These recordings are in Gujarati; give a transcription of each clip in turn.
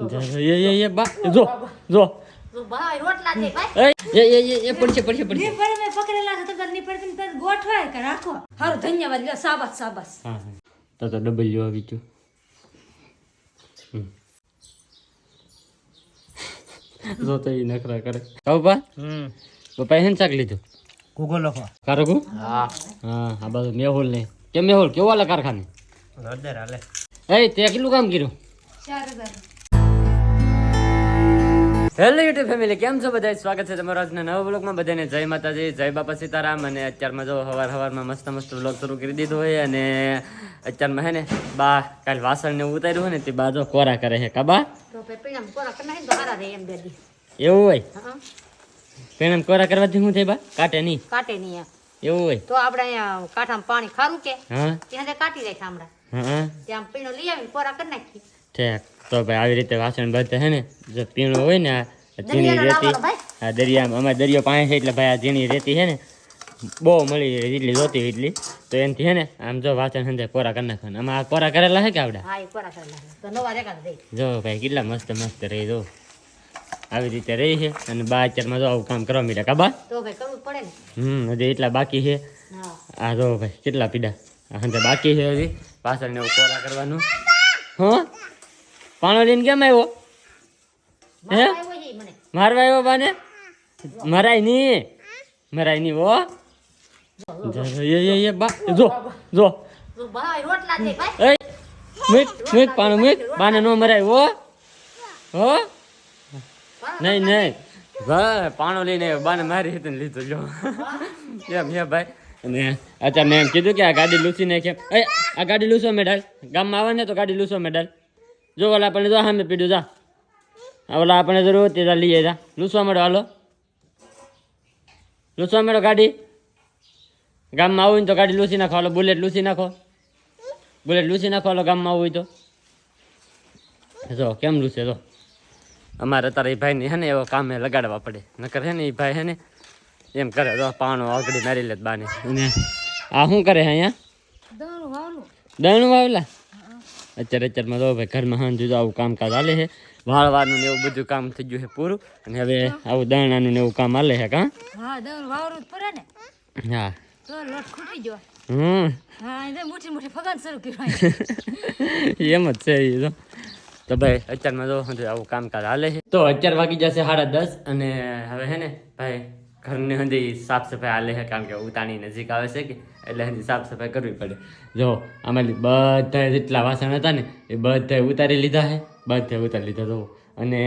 જો જો કે હા હા. નખરા કરે. કહું બા. હમ. પપ્પાએ હેન શાક લીધું? કુકો લખો. કારકુ હા. હા આ બાજુ મેહુલ ને. કેમ મેહુલ? કેવો હાલે કારખાને? હળદર હાલે એ તે કેટલું કામ કર્યું? ચાર હજાર. હેલો યુટ્યુબ ફેમિલી કેમ છો બધા સ્વાગત છે તમારો આજના નવા બ્લોગમાં બધાને જય માતાજી જય બાપા સીતારામ. અને અત્યારમાં જો હવાર હવારમાં મસ્ત મસ્ત બ્લોગ શરૂ કરી દીધો હોય અને અત્યારમાં હે ને બા કાલ વાસણ ને ઉતાર્યું હોય ને તે બા જો કોરા કરે છે કાબા પીણામ એવું હોય? હા. કોરા કરવાથી શું થાય બા? કાટે નહીં. કાટે નહીં એવું હોય? તો આપણે અહીંયા કાંઠામાં પાણી ખારું કે? હા. ત્યાં તે કાટી રાખ્યા હમણાં. ત્યાં પીણો લઈ આવીને કોરા કરી નાખી ઠીક તો ભાઈ આવી રીતે વાસણ બધે હે ને જો પીણું હોય ને આ ઝીણી દરિયાનો રેતી લાવવાનો ભાઈ. આ દરિયા અમારે દરિયો પાસે છે એટલે ભાઈ આ ઝીણી રેતી છે ને બહુ મળી રહે જેટલી જોતી હોય એટલી. તો એનાથી હે ને આમ જો વાસણ સંજે કોરા કરી નાખવાના. આમાં આ કોરા કરેલા છે કે આવડા? હા એ કોરા કરી નાખે તો નવા રેકા દઈ. જો ભાઈ કેટલા મસ્ત મસ્ત રહી જો. આવી રીતે રહી છે અને બા અત્યારમાં જો આવું કામ કરવા મીડા કાબા તો ભાઈ કરવું જ પડે ને. હમ હજી એટલા બાકી છે. હા. આ જો ભાઈ કેટલા પીડા. આ હંતે બાકી છે હજી. પાછળ ને એવું કોરા કરવાનું. હા? પાણો લઈને કેમ આવ્યો? હે? મારવા આવ્યો બાને? મરાયની. મરાયની ઓ જો, જો પાણો મીટ બાને નો મરાય ઓ હો? નહીં નહીં. ભાઈ પાણો લઈને આવ્યો. બાને મારી ને લીધો જો એમ હે ભાઈ. અને અત્યારે મેં એમ કીધું કે આ ગાડી લૂસી નાખે. એ આ ગાડી લૂસો મેડલ ગામમાં આવે ને તો ગાડી લૂસો મેડાલ જો ઓલા આપણે જો સામે પીડ્યું જા. આ ઓલા આપણે જરૂર તે જા લઈએ જા લૂસવા મેળો હાલો. લૂસવા મેળો ગાડી. ગામમાં આવું ને તો ગાડી લૂસી નાખો હાલો બુલેટ લૂસી નાખો. બુલેટ લૂસી નાખો હાલો ગામમાં આવું તો. જો કેમ લૂસે જો. અમારે અત્યારે એ ભાઈને હે ને એવો કામે લગાડવા પડે. નકર હે ને એ ભાઈ હે ને એમ કરે જો પાણો આગળી મારી લે બાને. અને આ શું કરે અહીંયા? દણું વાવેલા? અત્યારે અત્યારમાં તો ભાઈ ઘરમાં હાંજુ જો આવું કામકાજ હાલે છે. વાળવાનું ને એવું બધું કામ થઈ ગયું છે પૂરું. અને હવે આવું દાણાનું ને એવું કામ હાલે છે કાં? હા દોનું વાવરું જ પડે ને. હા. તો લોટ ખૂટી ગયો. હમ. હા એને મુઠી મુઠી ફગાન શરૂ કર્યું એમ જ છે એ તો. તો ભાઈ અત્યારમાં તો આવું કામકાજ હાલે છે. તો અત્યાર વાગી જશે સાડા દસ અને હવે હે ને ભાઈ ઘરની હજી સાફ સફાઈ હાલે છે કારણ કે ઉતાણી નજીક આવે છે કે. એટલે એની સાફ સફાઈ કરવી પડે. જો આમાં બધા જેટલા વાસણ હતા ને એ બધા ઉતારી લીધા છે બધા ઉતારી લીધા જો. અને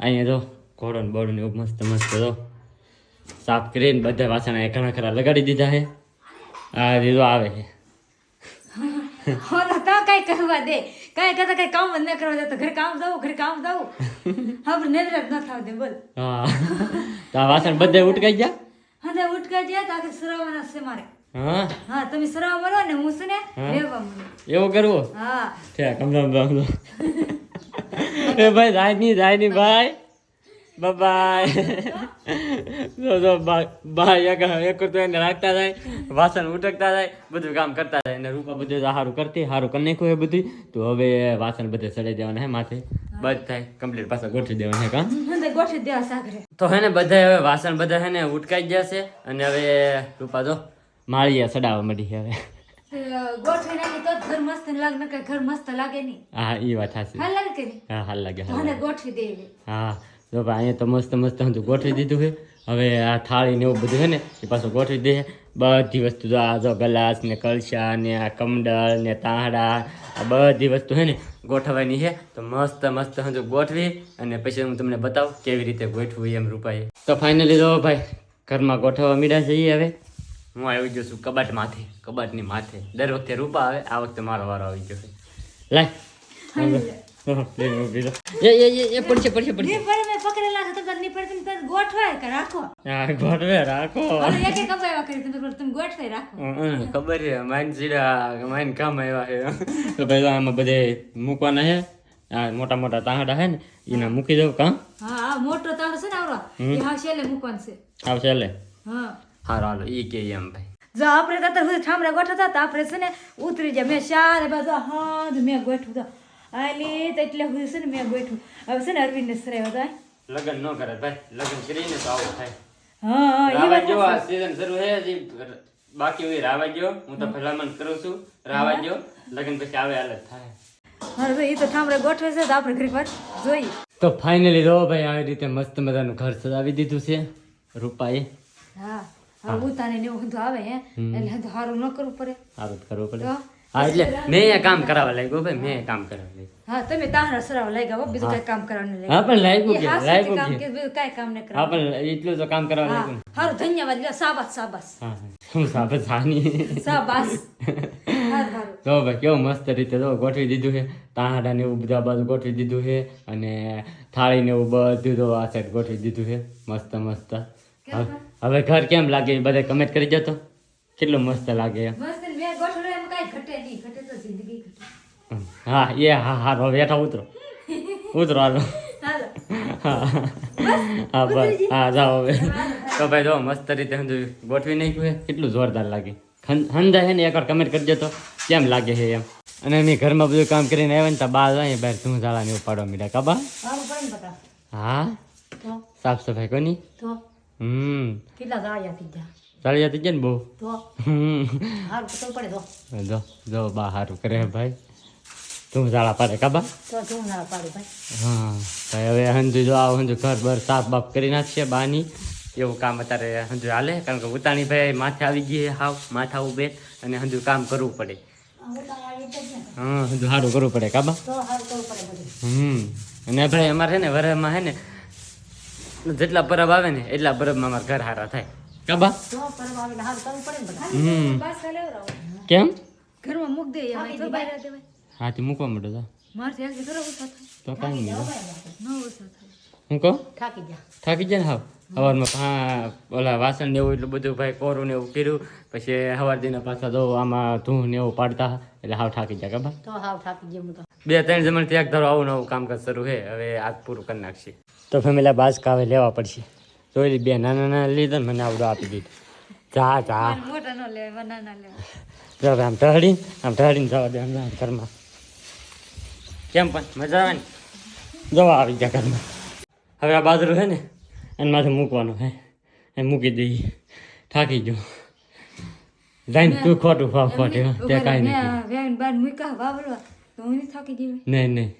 અહીંયા જો ઘોડો ને બોડો ને એવું મસ્ત મસ્ત જો. સાફ કરીને બધા વાસણ એ ઘણા ખરા લગાડી દીધા છે આ રીતો આવે છે. હોલા તા કઈ કરવા દે. કઈ કરતા કઈ કામ ન કરવા દે. તો ઘરે કામ જાવું ઘરે કામ જાવું આપણે નેત્ર ન થાવ દે બોલ. હા. તો આ વાસણ બધે ઉટકાઈ ગયા? હા ઉટકાઈ ગયા તો આખી સરાવાના છે મારે. હા? હા તમે સરાવા મળો ને હું છું ને રહેવા મળો. એવું કરવું? હા. ઠેક હમણાં હમણાં એ ભાઈ જાય નહીં જાય નહીં ભાઈ બાય જો જો ભાઈ એક એક તો એને રાખતા જાય વાસણ ઉટકતા જાય બધું કામ કરતા જાય. અને રૂપા બધું સારું કરતી સારું કરી નાખ્યું એ બધું તો હવે વાસણ બધે ચડાઈ દેવાના હે માથે. બધ થાય કમ્પ્લીટ પાછા ગોઠવી દેવાના હે કાં? ગોઠવી દેવા સાગરે. તો હે ને બધા હવે વાસણ બધા હે ને ઉટકાઈ ગયા છે. અને હવે રૂપા જો માળીયા સડાવવા મળી હવે. ગોઠવી નાખી તો ઘર મસ્ત લાગે ને ઘર મસ્ત લાગે નહીં. હા એ વાત હાચી. હાલ લાગે કે હા હાલ લાગે હાલ ગોઠવી દેવી હા જો ભાઈ અહીંયા તો મસ્ત મસ્ત હજુ ગોઠવી દીધું છે. હવે આ થાળી ને એવું બધું છે ને એ પાછું ગોઠવી દે. બધી વસ્તુ જો આ જો ગ્લાસ ને કલશા ને આ કમડલ ને તાંડા આ બધી વસ્તુ છે ને ગોઠવવાની છે. તો મસ્ત મસ્ત હજુ ગોઠવી અને પછી હું તમને બતાવું કેવી રીતે ગોઠવું એમ રૂપાએ. તો ફાઇનલી જો ભાઈ ઘરમાં ગોઠવવા મીડા જઈએ હવે. હું આવી ગયો છું કબાટ માથે કબાટની માથે. દર વખતે રૂપા આવે આ વખતે મારો વારો આવી ગયો છે. લાય. લઈને ઊભી રહો. એ એ એ એ પડશે પડશે પડશે. ની પડે મેં પકડેલા છે તો પડે તમે ગોઠવાય કે રાખો? હા ગોઠવે રાખો. એક એક કપાયવા કરી તમે તમે ગોઠવાય રાખો. ખબર છે માઇન સીડા માઇન કામ આવ્યા છે. તો ભાઈ આમાં બધે મૂકવાના છે. આ મોટા મોટા તાંડા છે ને એના મૂકી દઉં કાં? હા મોટો તાળો છે ને આવડો. એ હા છેલ્લે મૂકવાનું છે. હા. હારો હાલો એ કે એમ ભાઈ. જો આપણે કતર સુધી ઠામડા ગોઠવતા હતા આપણે છે ને ઉતરી જાય મેં ચારે બાજુ હા મેં ગોઠવું તો. આલી તો એટલે હું છે ને મેં ગોઠવું. હવે છે ને અરવિંદને સરાયો હતા લગ્ન ન કરે ભાઈ. લગ્ન કરીને તો આવું થાય. હા હા એ વાત જો આ સીઝન શરૂ છે હજી. બાકી હોય રાવા ગયો. હું તો ભલામણ કરું છું. રાવા ગયો. લગ્ન પછી આવે હાલત થાય. હા ભાઈ એ તો ઠામરે ગોઠવે છે તો આપણે ઘડીક વાર જોઈએ. તો ફાઇનલી રો ભાઈ આવી રીતે મસ્ત મજાનું ઘર સજાવી દીધું છે રૂપાએ. હા. ઉતાને ને એવું આવે હે એટલે તો ન કરવું પડે. સારું કરવું પડે. હા. એટલે મેં કામ કરાવવા લાગ્યો ભાઈ મેં કામ કરાવવા લાગ્યો. હા તમે તાહરા સરાવ લાગ્યા હો બીજું કઈ કામ કરવાનું નહીં હા પણ લાગ્યું કે લાગ્યું કામ કે. બીજું કઈ કામ નહીં હા પણ એટલું તો કામ કરાવવા લાગ્યું ને. હા ધન્યવાદ. લે સાબાસ સાબાસ હા હું. સાબાસ હાની સાબાસ હારું હારું. ભાઈ કેવું મસ્ત રીતે જો ગોઠવી દીધું છે. તાંડા ને એવું બધા બાજુ ગોઠવી દીધું છે. અને થાળી ને એવું બધું તો આ સાઈડ ગોઠવી દીધું છે. મસ્ત મસ્ત. હવે- હવે ઘર કેમ લાગે? એ બધા કમેન્ટ કરી જતો કેટલું મસ્ત લાગે એમ. મસ્ત ને મેં ગોઠવડે એમ કાંઈ ઘટે નહીં ઘટે તો જિંદગી ઘટે. હા એ હા હા હવે બેઠા ઉતરો. ઉતરો હાલો. હાલો. હા હા બસ. હા જાઓ હવે. તો ભાઈ જો મસ્ત રીતે સમજુ ગોઠવી નાખ્યું છે કેટલું જોરદાર લાગે. હન- હંધાય છે ને એકવાર કમેન્ટ કરજો તો. કેમ લાગે છે એમ. અને મેં ઘરમાં બધું કામ કરીને આવ્યા ને તો બહાર જાય બહાર ધૂં ઝાડા ને એવું પાડવા મીડા કાબા સારું પડે ને બટા હા? તો? સાફ સફાઈ કોની? તો? હમ. કેટલા ગાળિયા થઈ ગયા? ચાલી જતી છે ને બહુ? તો? હમ. સારું તો પડે તો જો. જો બા સારું કરે ભાઈ. તું ઝાડા પાડે કાબા તો તું ના પાડે ભાઈ. હા ભાઈ હવે હંજુ જો આવ હંજુ ઘર બર સાફ બાફ કરી નાખશે બાની. એવું કામ અત્યારે હંજુ હાલે કારણ કે ઉતાણી ભાઈ માથે આવી ગઈ હાવ માથા ઉભે અને હંજુ કામ કરવું પડે. હા હંજુ સારું કરવું પડે કાબા હમ. અને ભાઈ અમારે છે ને વરમાં છે ને જેટલા પરબ આવે ને એટલા પરબમાં અમારા ઘર હારા થાય. કાબા હમ. કેમ? ઘરમાં મૂક દે હા તે હાથી મૂકવા માંડો તો. તો કાંઈ નહીં હું. કહો? થાકી જા થાકી જાય ને હા સવારમાં હા ઓલા વાસણ ને એવું એટલું બધું ભાઈ કોરું ને એવું કર્યું. પછી સવાર દિને પાછા દો આમાં ધૂં ને એવું પાડતા એટલે હાવ થાકી જાય કબા તો હાવ થાકી ગયા હું તો. બે ત્રણ જમણ એક ધારો આવું નવું કામકાજ શરૂ છે હવે આજ પૂરું કરી નાખશે. તો ફેમિલા બાસ કાવે લેવા પડશે. જોઈ બે નાના નાના લીધા ને મને આવડો આપી દીધું. જા જા. જો આમ ઢળીને આમ ઢળીને જવા દે ઘરમાં. કેમ પણ મજા આવે ને? જવા આવી ગયા ઘરમાં. હવે આ બાજરું છે ને એને માથે મૂકવાનું હે. એ મૂકી દઈએ થાકી ગયો. જઈને તું ખોટું ફાવ ખોટે તે કાંઈ નથી. બાર મૂકા વાવરવા. તો હું નહીં થાકી જવી નહીં નહીં.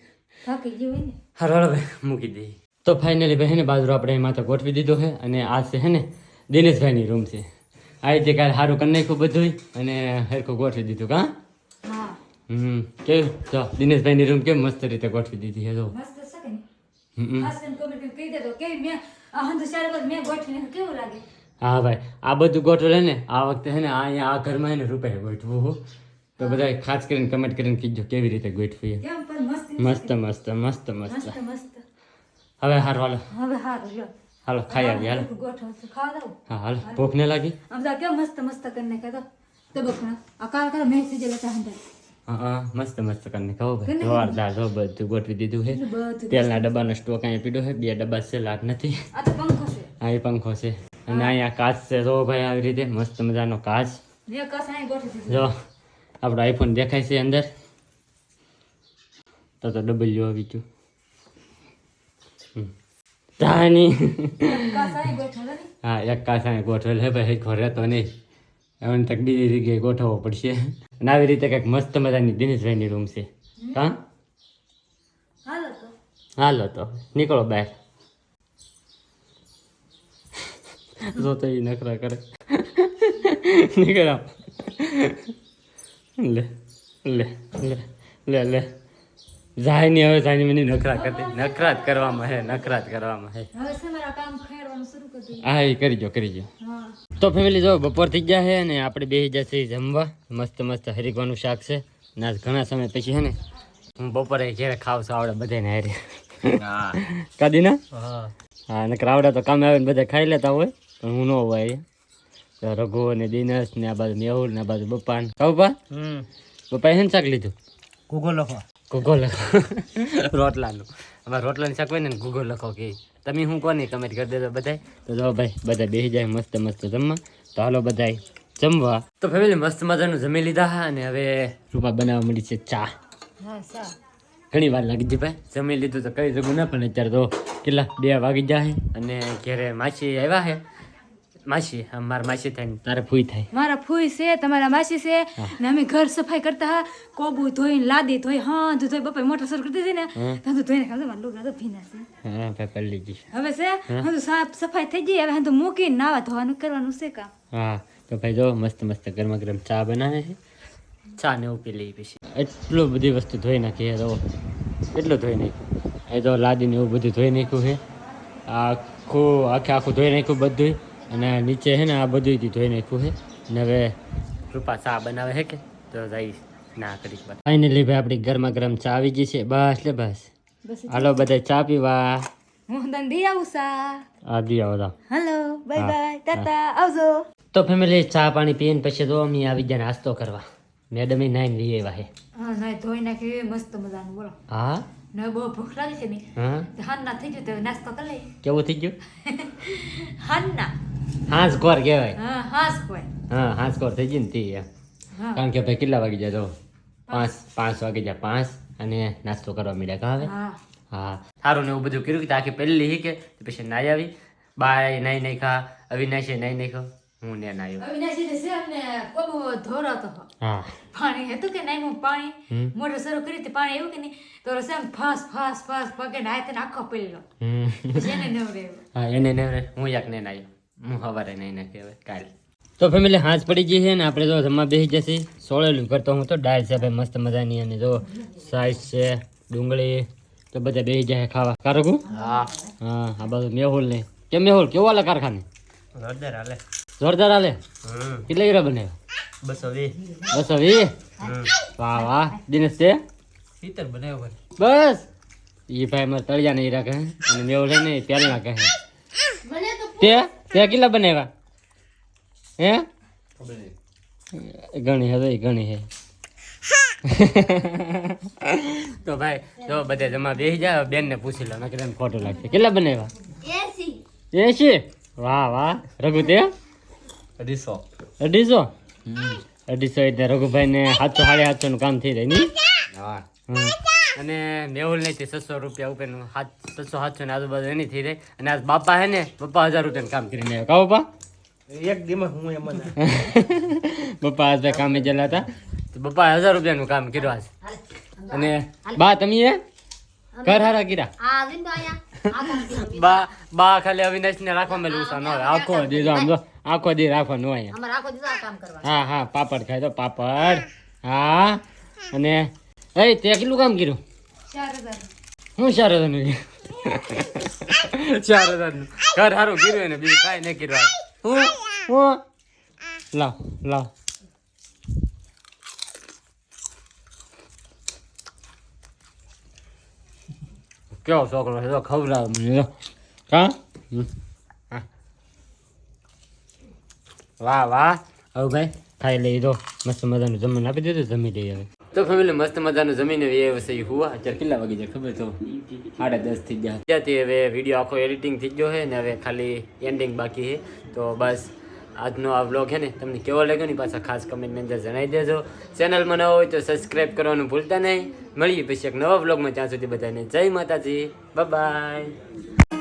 થાકી ગયો ને. હારો હવે મૂકી દઈએ તો ફાઇનલી ભાઈ ને બાજરો આપણે એમાં તો ગોઠવી દીધો છે અને આ છે હે ને દિનેશભાઈની રૂમ છે. આ રીતે કાલે સારું કરી નાખ્યું બધું અને હરખું ગોઠવી દીધું કા? હમ કેવું? જો દિનેશભાઈની રૂમ કેમ મસ્ત રીતે ગોઠવી દીધી છે જો. હા ભાઈ આ બધું ગોઠવેલ ને આ વખતે હે ને આ અહીંયા આ ઘરમાં હે ને રૂપિયા ગોઠવું હો. તો બધા ખાસ કરીને કમેન્ટ કરીને કીધું કેવી રીતે ગોઠવી કેમ પણ મસ્ત મસ્ત મસ્ત મસ્ત મસ્ત. મસ્ત મસ્ત. હવે હારો હાલો. હવે હારું લ્યો. હાલો ખાઈ આવી હાલો. હા હાલો. ભૂખ ને લાગી? તો કેમ મસ્ત મસ્ત કરીને કહે તો તબકણા આ કાર કાર મેં લેતા હંધા હા હા મસ્ત મસ્ત કરીને કહો ભાઈ જોરદાર જો બધું ગોઠવી દીધું છે. તેલના ડબ્બાનો સ્ટોક અહીંયા પીડ્યો છે. બે ડબ્બા છે લાટ નથી. આ તો પંખો છે. આ એ પંખો છે. અને અહીંયા કાચ છે. જો ભાઈ આવી રીતે મસ્ત મજાનો કાચ. જો આપણો આઈફોન દેખાય છે અંદર. તો તો જો આવી ગયું. તાની કસાય ગોઠવેલા ને હા એક અહીંયા ગોઠવેલ છે ભાઈ ઘરે તો નહીં. એમને તક બીજી જગ્યાએ ગોઠવવો પડશે. અને આવી રીતે કંઈક મસ્ત મજાની દિનેશભાઈની રૂમ છે. હા? હાલો તો. હાલો તો. નીકળો બહાર. જો તો એ નખરા કરે. નીકળો. લે લે લે લે લે. જાય ની હવે જાય મને નખરા કરતી નખરા જ કરવામાં હે નખરા જ કરવામાં હે. હવે છે મારા કામ ખેડવાનું શરૂ કરી દઈએ હા એ કરી જો કરી જો તો ફેમિલી જો બપોર થઈ ગયા છે અને આપણે બેસી જશે જમવા. મસ્ત મસ્ત હરીકવાનું શાક છે. ના ઘણા સમય પછી હે ને હું બપોરે ઘેરે ખાવ છું આવડે બધાને હારે. કાદી ના હા. નકર આવડે તો કામે આવીને બધા ખાઈ લેતા હોય પણ હું ન હોય. તો રઘુ ને દિનેશ ને આ બાજુ મેહુલ ને આ બાજુ બપ્પા ને. કહું બા? હેન શાક લીધું? કુગો લખો ઘૂઘો લખો રોટલાનું. અમારે રોટલાની શાક હોય ને ઘૂઘો લખો કે. તમે હું કોની કમેન્ટ કરી દેજો બધાય. તો જો ભાઈ બધા બેસી જાય મસ્ત મસ્ત જમવા. તો હાલો બધાય જમવા. તો ફેમિલી મસ્ત મજાનું જમી લીધા અને હવે રૂપા બનાવવા મળી છે ચા. ઘણી વાર લાગી ગઈ ભાઈ. જમી લીધું તો કઈ જગું ના પણ અત્યારે તો કેટલા બે વાગી જાય અને ઘેરે માછી આવ્યા છે. માસી હા, મારા માસી થાય ને તારે ફૂઈ થાય. મારા ફૂઈ છે તમારા માસી છે. ને અમે ઘર સફાઈ કરતા હા કોબુ ધોઈને લાદી ધોઈ હા ધોઈ બપોર મોટર શરૂ કરતી હતી ને. તો ધોઈને ખાતો મારા લુગડા તો ભીના છે. હા ભાઈ કરી લીધી હવે છે હવે સાફ સફાઈ થઈ ગઈ હવે હા તો મૂકીને નાવા ધોવાનું કરવાનું છે કામ. હા તો ભાઈ જો મસ્ત મસ્ત ગરમા ગરમ ચા બનાવે છે. ચા ને ઉપી લઈ પછી. એટલું બધી વસ્તુ ધોઈ નાખી છે તો એટલું ધોઈ નાખ્યું. એ તો લાદીને એવું બધું ધોઈ નાખ્યું છે. આખું આખે આખું ધોઈ નાખ્યું બધું અને નીચે છે ને આ બધું ધોઈ નાખ્યું છે ને હવે રૂપા ચા બનાવે છે કે? તો જઈશ ના કરી ફાઇનલી ભાઈ આપણી ગરમા ગરમ ચા આવી ગઈ છે. બસ લે બસ. હાલો બધા ચા પીવા. તો. ફેમિલી ચા પાણી પીને પછી તો અમે આવી ગયા નાસ્તો કરવા. મેડમ નાઈન વી આવ્યા છે હા ના ધોઈ નાખી મસ્ત મજાનું બોલો. હા? ને બહુ ભૂખ લાગે છે ને હાનના થઈ ગયું તો નાસ્તો કરી લઈ કેવું થઈ ગયું? હાનના હાંસ કોર કહેવાય. હા હાસ કોઈ હા હાંસ કોર થઈ ગઈ ને તી કારણ કે ભાઈ કેટલા વાગી જાય તો? પાંચ. પાંચ વાગી જાય પાંચ અને નાસ્તો કરવા મળ્યા કા હવે? હા. સારું ને એવું બધું કર્યું કે આખી પહેલી હી કે પછી નાઈ આવી. બાય નાઈ નહીં ખા અવિનાશે નાઈ નહીં ખા હું ને નાયો અવિનાશી છે અમને કોબો ધોરાતો હા. પાણી હતું કે નહીં? હું પાણી. મોટર શરૂ કરી હતી પાણી એવું કે નહીં? તો રસે આમ ફાસ ફાસ ફાસ પગે નાય હાથે આખો પેલો હમ. પછી એને નવરે હા એને ને હું યાક ને નાયો હું સવારે નહીં નાખી હવે કાલે. તો ફેમિલી હાંસ પડી ગઈ છે ને આપણે તો જમવા બેસી જશે. સોળેલું કરતો હું તો દાળ છે ભાઈ મસ્ત મજાની. અને જો સાઈઝ છે ડુંગળી તો બધા બેસી જાય ખાવા. કારકું હા. હા આ બાજુ મેહુલ ને. કેમ મેહુલ કેવો હાલે કારખાને? જોરદાર હાલે. જોરદાર હાલે. હમ. કેટલા હીરા બને? બસો વીસ. બસો વીસ? હમ. વાહ વાહ. દિનેશ તે સિત્તેર બનાવ્યો બસ. એ ભાઈ મારે તળિયા નહીં રાખે અને મેહુલ છે ને એ પહેલા કહે તે તે? કેટલા બનાવ્યા? હે? ઘણી હે ભાઈ ઘણી હે. તો ભાઈ જો બધે જમા બેસી જાય બેન ને પૂછી લો નકર એને ખોટું લાગશે. કેટલા બનાવ્યા? એસી? વાહ વાહ. રઘુ તે? અઢીસો. અઢીસો? અઢીસો એટલે રઘુભાઈ ને સાતસો સાડી સાતસો નું કામ થઈ જાય નહીં? હા. હમ. અને મેહુલ નહીં તે છસો રૂપિયા ઉપરનું સાત છસો સાતસો ને આજુબાજુ એની થઈ જાય. અને આ બાપા હે ને પપ્પા હજાર રૂપિયાનું કામ કરીને આવ્યો કા બાપા. એક દિવસ હું એમ પપ્પા આજ કામે ગયેલા હતા. તો પપ્પા હજાર રૂપિયાનું કામ કર્યું આજ. અને બા તમે એ ઘર હારા કર્યું. બા બા ખાલી અવિનાશ ને રાખવા મેં ઉષા ન હોય આખો દીધો આમ જો. આખો દી રાખવાનું હોય. અમારે આખો દિવસ આ કામ કરવાનું. હા હા પાપડ ખાય તો પાપડ. હા અને એ તે કેટલું કામ કર્યું? ચાર હજાર હું ચાર હજારનું ચાર હજારનું ઘર સારું કર્યું ને બીજું કાંઈ નહીં કર્યું. હું? હું? લાવ લાવ. કેવો છોકરો છે? તો ખવડાવ મને કા? હમ. હા. વાહ વાહ. હવે ભાઈ ખાઈ લઈ દો મસ્ત મજાનું જમીન આપી દીધું, જમી લઈએ હવે. તો ફેમિલી મસ્ત મજાનું જમીને એ વસે હુવા અત્યારે કેટલા વાગી જાય ખબર તો? સાડા દસ થઈ ગયા. ત્યાંથી હવે વીડિયો આખો એડિટિંગ થઈ ગયો છે ને હવે ખાલી એન્ડિંગ બાકી છે. તો બસ, આજનો આ વ્લોગ છે ને, તમને કેવો લાગ્યો ને પાછા ખાસ કમેન્ટની અંદર જણાવી દેજો. ચેનલમાં નવો હોય તો સબસ્ક્રાઈબ કરવાનું ભૂલતા નહીં. મળીએ પછી એક નવા વ્લોગમાં ત્યાં સુધી બધાને જય માતાજી. બાય